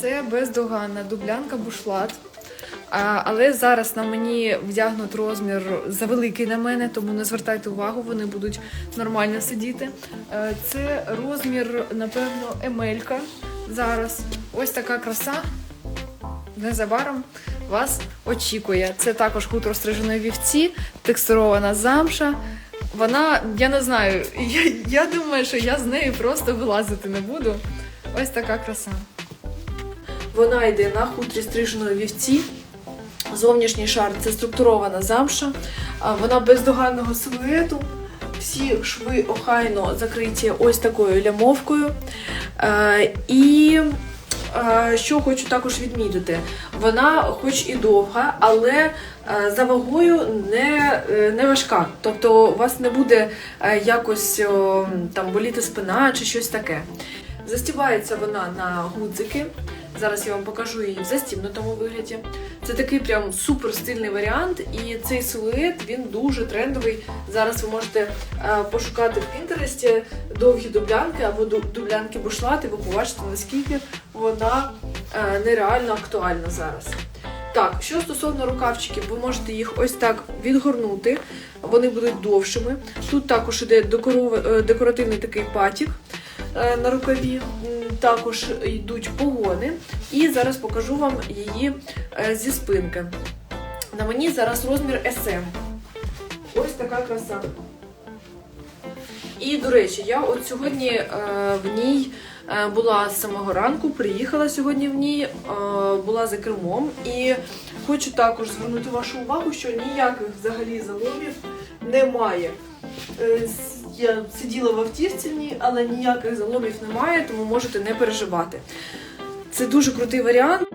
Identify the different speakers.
Speaker 1: Це бездоганна дублянка бушлат. А, але зараз на мені вдягнут розмір завеликий на мене, тому не звертайте увагу, вони будуть нормально сидіти. Е, Це розмір, напевно, емелька. Зараз ось така краса. Незабаром вас очікує. Це також хутро стриженої вівці, текстурована замша. Вона, я не знаю, я, я думаю, що я з нею просто вилазити не буду. Ось така краса. Вона йде на хутрі стриженої вівці. Зовнішній шар це структурована замша. Вона бездоганного силуету. Всі шви охайно закриті ось такою лямовкою. І що хочу також відмітити, вона хоч і довга, але за вагою не, не важка. Тобто у вас не буде якось там боліти спина чи щось таке. Застібається вона на гудзики. Зараз я вам покажу її в застібнутому вигляді. Це такий прям супер стильний варіант, і цей силует він дуже трендовий. Зараз ви можете е, пошукати в Пінтересті довгі дублянки або ду- дублянки бушлати, ви побачите, наскільки вона е, нереально актуальна зараз. Так, що стосовно рукавчиків, ви можете їх ось так відгорнути, вони будуть довшими. Тут також іде е, декоративний такий патік на рукаві, також йдуть погони. І зараз покажу вам її е, зі спинки. На мені зараз розмір SM. Ось така краса. І, до речі, я от сьогодні е, в ній е, була з самого ранку, приїхала сьогодні в ній, е, була за кермом. І хочу також звернути вашу увагу, що ніяких взагалі заломів немає. Е, Я сиділа в автівці але ніяких заломів немає, тому можете не переживати. Це дуже крутий варіант.